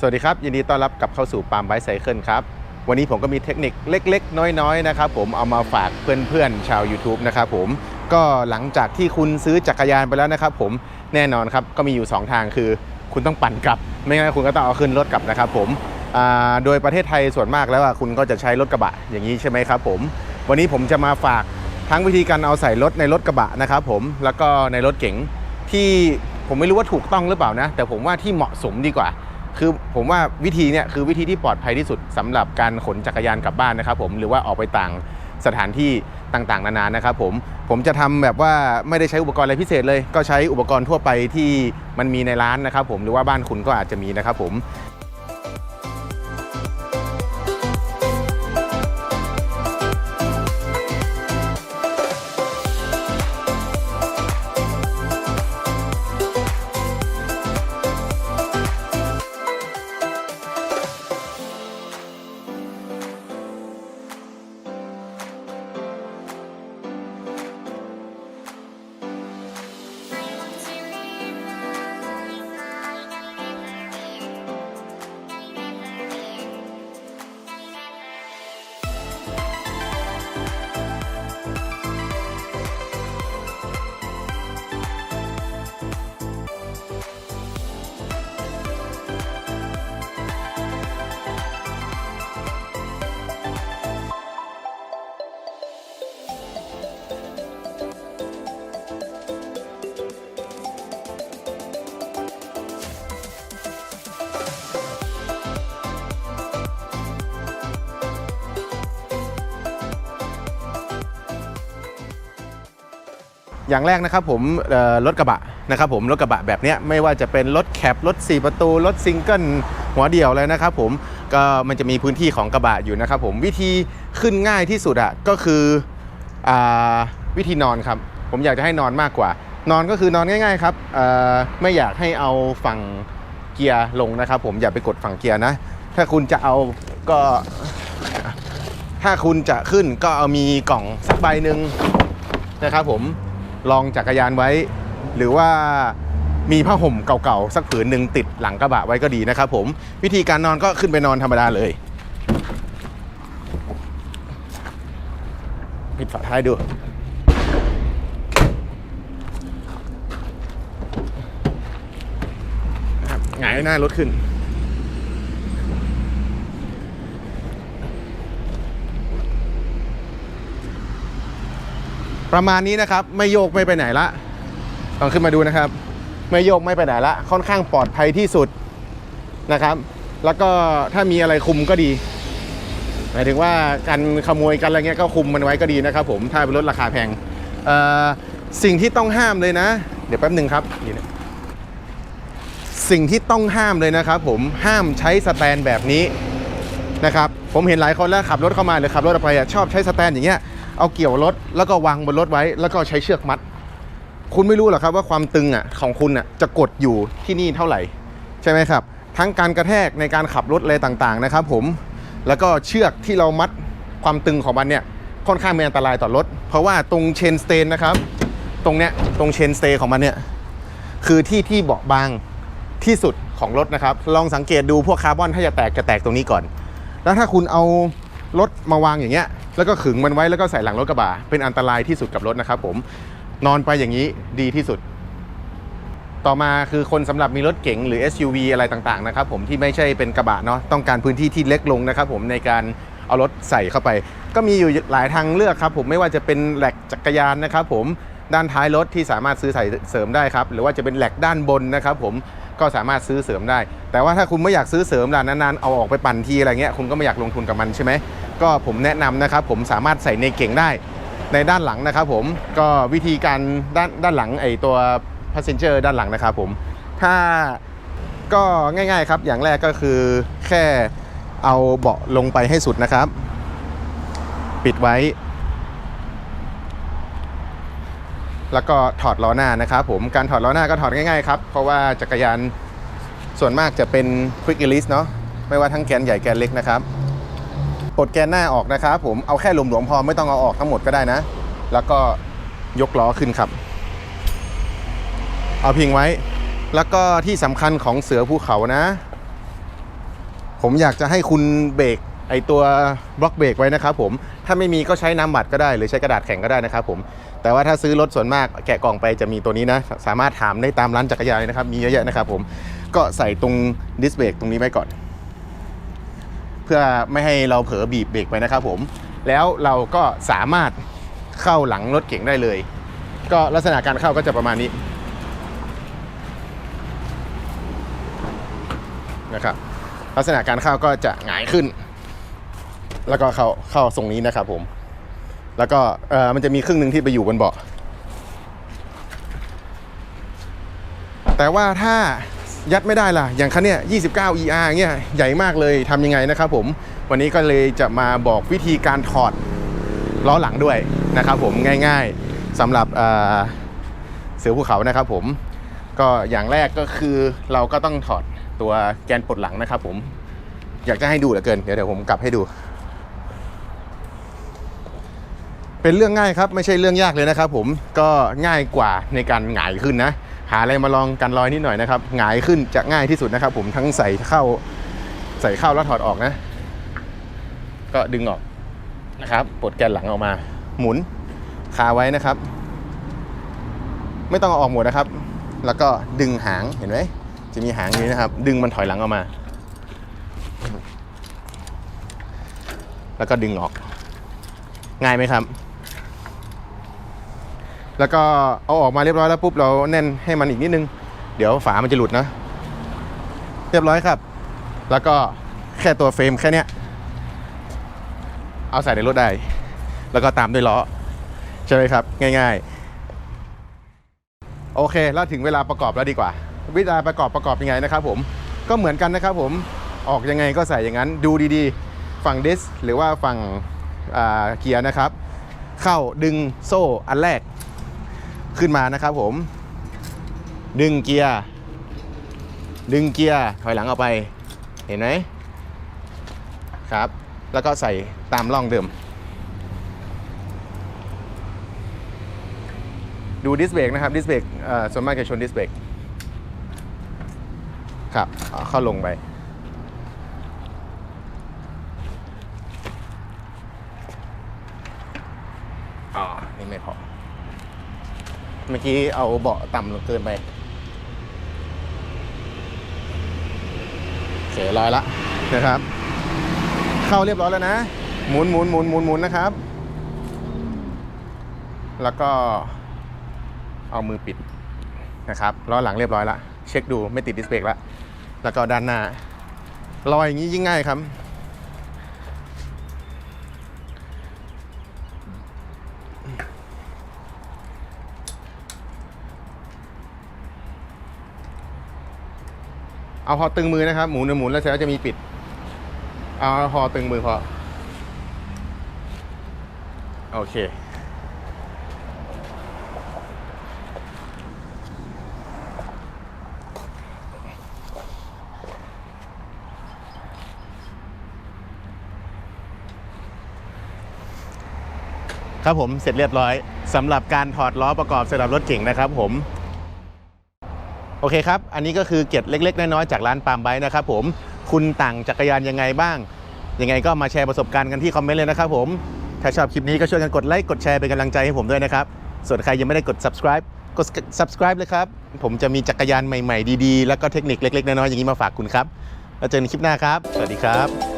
สวัสดีครับ ยินดีต้อนรับกลับเข้าสู่ปาล์มไบไซเคิลครับ วันนี้ผมก็มีเทคนิคเล็กๆ น้อยๆนะครับผมเอามาฝากเพื่อนๆ ชาว YouTube นะครับผมก็หลังจากที่คุณซื้อจักรยานไปแล้วนะครับผมแน่นอนครับก็มีอยู่ 2 ทางคือ คุณต้องปั่นกลับ ไม่งั้นคุณก็ต้องเอาขึ้นรถกลับนะครับผมโดยประเทศไทยส่วนมากแล้วคุณก็จะใช้รถกระบะอย่างนี้ใช่ไหมครับผมวันนี้ผมจะมาฝากทั้งวิธีการเอาใส่รถในรถกระบะนะครับผมแล้วก็ในรถเก๋งที่ผมไม่รู้ว่าถูกต้องหรือเปล่านะ แต่ผมว่าที่เหมาะสมดีกว่า คือผมว่าวิธีเนี่ยคือวิธีที่ปลอดภัยที่สุดสำหรับการขนจักรยานกลับบ้านนะครับผมหรือว่าออกไปต่างสถานที่ต่างๆ นานานะครับผมผมจะทำแบบว่าไม่ได้ใช้อุปกรณ์อะไรพิเศษเลย ก็ใช้อุปกรณ์ทั่วไปที่มันมีในร้านนะครับผมหรือว่าบ้านคุณก็อาจจะมีนะครับผม อย่างแรกนะครับผมรถกระบะนะครับผมรถกระบะแบบนี้ไม่ว่าจะเป็นรถแคปรถ 4 ประตู รถซิงเกิลหัวเดียวเลยนะครับผมก็มันจะมีพื้นที่ของกระบะอยู่นะครับผมวิธีขึ้นง่ายที่สุดอะก็คืออวิธีนอนครับ ผมอยากจะให้นอนมากกว่า นอนก็คือนอนง่าย ๆ ครับไม่อยากให้เอาฝั่งเกียร์ลงนะครับ ผมอย่าไปกดฝั่งเกียร์นะ ถ้าคุณจะเอาก็ถ้าคุณจะขึ้นก็เอามีกล่องสักใบหนึ่งนะครับผม ลองจักรยานไว้ หรือว่ามีผ้าห่มเก่าๆ สักผืนหนึ่งติดหลังกระบะไว้ก็ดีนะครับผมวิธีการนอนก็ขึ้นไปนอนธรรมดาเลยปิดฝาท้ายดูหงายหน้ารถขึ้น ประมาณนี้นะครับ ไม่โยกไม่ไปไหนละลองขึ้นมาดูนะครับ ไม่โยกไม่ไปไหนละ ค่อนข้างปลอดภัยที่สุดนะครับ แล้วก็ถ้ามีอะไรคุมก็ดีหมายถึงว่าการขโมยกันอะไรเงี้ยก็คุมมันไว้ก็ดีนะครับ ผมถ้าเป็นรถราคาแพงสิ่งที่ต้องห้ามเลยนะ เดี๋ยวแป๊บหนึ่งครับนี่นะสิ่งที่ต้องห้ามเลยนะครับ ผมห้ามใช้สแตนแบบนี้นะครับ ผมเห็นหลายคนแล้วขับรถเข้ามาหรือขับรถออกไปชอบใช้สแตนอย่างเงี้ย เอาเกี่ยวรถแล้วก็วางบนรถไว้ แล้วก็ใช้เชือกมัด คุณไม่รู้หรอกครับว่าความตึงอะของคุณอะจะกดอยู่ที่นี่เท่าไหร่ ใช่ไหมครับ ทั้งการกระแทกในการขับรถอะไรต่างๆนะครับ ผมแล้วก็เชือกที่เรามัดความตึงของมันเนี่ยค่อนข้างมีอันตรายต่อรถ เพราะว่าตรงเชนสเตนนะครับ ตรงเนี้ยตรงเชนสเตนของมันเนี่ยคือที่ที่เบาบางที่สุดของรถนะครับ ลองสังเกตดูพวกคาร์บอนถ้าจะแตกจะแตกตรงนี้ก่อน แล้วถ้าคุณเอารถมาวางอย่างเงี้ย แล้วก็ขึงมันไว้แล้วก็ใส่หลังรถกระบะเป็นอันตรายที่สุดกับรถนะครับผมนอนไปอย่างนี้ดีที่สุด ต่อมาคือคนสำหรับมีรถเก๋งหรือ SUV อะไรต่างๆนะครับผมที่ไม่ใช่เป็นกระบะเนาะต้องการพื้นที่ที่เล็กลงนะครับผมในการเอารถใส่เข้าไป ก็มีอยู่หลายทางเลือกครับผมไม่ว่าจะเป็นแหลกจักรยานนะครับผมด้านท้ายรถที่สามารถซื้อใส่เสริมได้ครับ หรือว่าจะเป็นแหลกด้านบนนะครับผมก็สามารถซื้อเสริมได้ แต่ว่าถ้าคุณไม่อยากซื้อเสริมล่ะนานๆเอาออกไปปั่นทีอะไรเงี้ยคุณก็ไม่อยากลงทุนกับมันใช่ไหม ก็ผมแนะนำนะครับ ผมสามารถใส่ในเก่งได้ในด้านหลังนะครับผมก็วิธีการด้านด้านหลังไอตัว passenger ด้านหลังนะครับผมถ้าก็ง่ายๆครับ อย่างแรกก็คือแค่เอาเบาะลงไปให้สุดนะครับ ปิดไว้ แล้วก็ถอดล้อหน้านะครับผมการถอดล้อหน้าก็ถอดง่ายๆครับ เพราะว่าจักรยานส่วนมากจะเป็น quick release เนาะไม่ว่าทั้งแกนใหญ่แกนเล็กนะครับ ปลดแกนหน้าออกนะครับผมเอาแค่หลวมๆพอไม่ต้องเอาออกทั้งหมดก็ได้นะ แล้วก็ยกล้อขึ้นครับ เอาพิงไว้ แล้วก็ที่สำคัญของเสือภูเขานะ ผมอยากจะให้คุณเบรกไอตัวบล็อกเบรกไว้นะครับผมถ้าไม่มีก็ใช้น้ำบัตรก็ได้ หรือใช้กระดาษแข็งก็ได้นะครับผมแต่ว่าถ้าซื้อรถส่วนมากแกะกล่องไปจะมีตัวนี้นะ สามารถถามได้ตามร้านจักรยานเลยนะครับมีเยอะแยะนะครับผมก็ใส่ตรงดิสเบรกตรงนี้ไว้ก่อน เพื่อไม่ให้เราเผลอบีบเบรกไปนะครับผม แล้วเราก็สามารถเข้าหลังรถเก่งได้เลย ก็ลักษณะการเข้าก็จะประมาณนี้นะครับลักษณะการเข้าก็จะหงายขึ้น แล้วก็เข้าเข้าทรงนี้นะครับผม แล้วก็เออมันจะมีครึ่งหนึ่งที่ไปอยู่บนเบาะแต่ว่าถ้า ยัดไม่ได้ล่ะ อย่างคันเนี้ย29 ER เงี้ยใหญ่มากเลยทำยังไงนะครับผมวันนี้ก็เลยจะมาบอกวิธีการถอดล้อหลังด้วยนะครับผมง่ายๆสำหรับเอ่อเสือภูเขานะครับผมก็อย่างแรกก็คือเราก็ต้องถอดตัวแกนปลดหลังนะครับผมอยากจะให้ดูเหลือเกินเดี๋ยวเดี๋ยวผมกลับให้ดู เป็นเรื่องง่ายครับไม่ใช่เรื่องยากเลยนะครับผมก็ง่ายกว่าในการหงายขึ้นนะ หาอะไรมาลองกันรอยนิดหน่อยนะครับหงายขึ้นจะง่ายที่สุดนะครับ ผมทั้งใส่เข้าใส่เข้าแล้วถอดออกนะ ก็ดึงออกนะครับปลดแกนหลังออกมา หมุนคาไว้นะครับ ไม่ต้องเอาออกหมดนะครับ แล้วก็ดึงหางเห็นไหมจะมีหางอย่างนี้นะครับ ดึงมันถอยหลังออกมา แล้วก็ดึงออก ง่ายไหมครับ แล้วก็เอาออกมาเรียบร้อยแล้วปุ๊บเราแน่นให้มันอีกนิดนึง เดี๋ยวฝามันจะหลุดนะ เรียบร้อยครับ แล้วก็แค่ตัวเฟรมแค่เนี้ยเอาใส่ในรถได้ แล้วก็ตามด้วยล้อ ใช่ไหมครับ ง่าย ๆ โอเค แล้วถึงเวลาประกอบแล้วดีกว่า วิธีประกอบประกอบยังไงนะครับผมก็เหมือนกันนะครับผมออกยังไงก็ใส่อย่างนั้นดูดีๆ ฝั่งดิสหรือว่าฝั่งเกียร์นะครับ เข้าดึงโซ่อันแรก ขึ้นมานะครับผม ดึงเกียร์ ดึงเกียร์ถอยหลังออกไป เห็นไหมครับ แล้วก็ใส่ตามร่องเดิม ดูดิสเบรกนะครับ ดิสเบรกส่วนมากจะชนดิสเบรกครับเข้าลงไป อ๋อ นี่ไม่พอ เมื่อกี้เอาเบาะต่ำลงเกินไปเสียร้อยละนะครับ เข้าเรียบร้อยแล้วนะ หมุนหมุนหมุนหมุนหมุนนะครับ แล้วก็เอามือปิดนะครับล้อหลังเรียบร้อยละเช็คดูไม่ติดดิสเบรกละแล้วก็ด้านหน้ารอยอย่างนี้ยิ่งง่ายครับ เอาพอตึงมือนะครับ หมุนหมุนแล้วเสร็จแล้วจะมีปิด เอาพอตึงมือพอ โอเค ครับผมเสร็จเรียบร้อยสำหรับการถอดล้อประกอบสำหรับรถเก่งนะครับผม โอเคครับ อันนี้ก็คือเกร็ดเล็ก ๆ น้อยๆจากร้านปามไบค์นะครับผม คุณต่างจักรยานยังไงบ้าง ยังไงก็มาแชร์ประสบการณ์กันที่คอมเมนต์เลยนะครับผม ถ้าชอบคลิปนี้ก็ช่วยกันกดไลค์ กดแชร์เป็นกำลังใจให้ผมด้วยนะครับ ส่วนใครยังไม่ได้กด subscribe กด subscribe เลยครับ ผมจะมีจักรยานใหม่ๆ ดีๆ แล้วก็เทคนิคเล็ก ๆ น้อยๆ อย่างนี้มาฝากคุณครับ แล้วเจอกันคลิปหน้าครับ สวัสดีครับ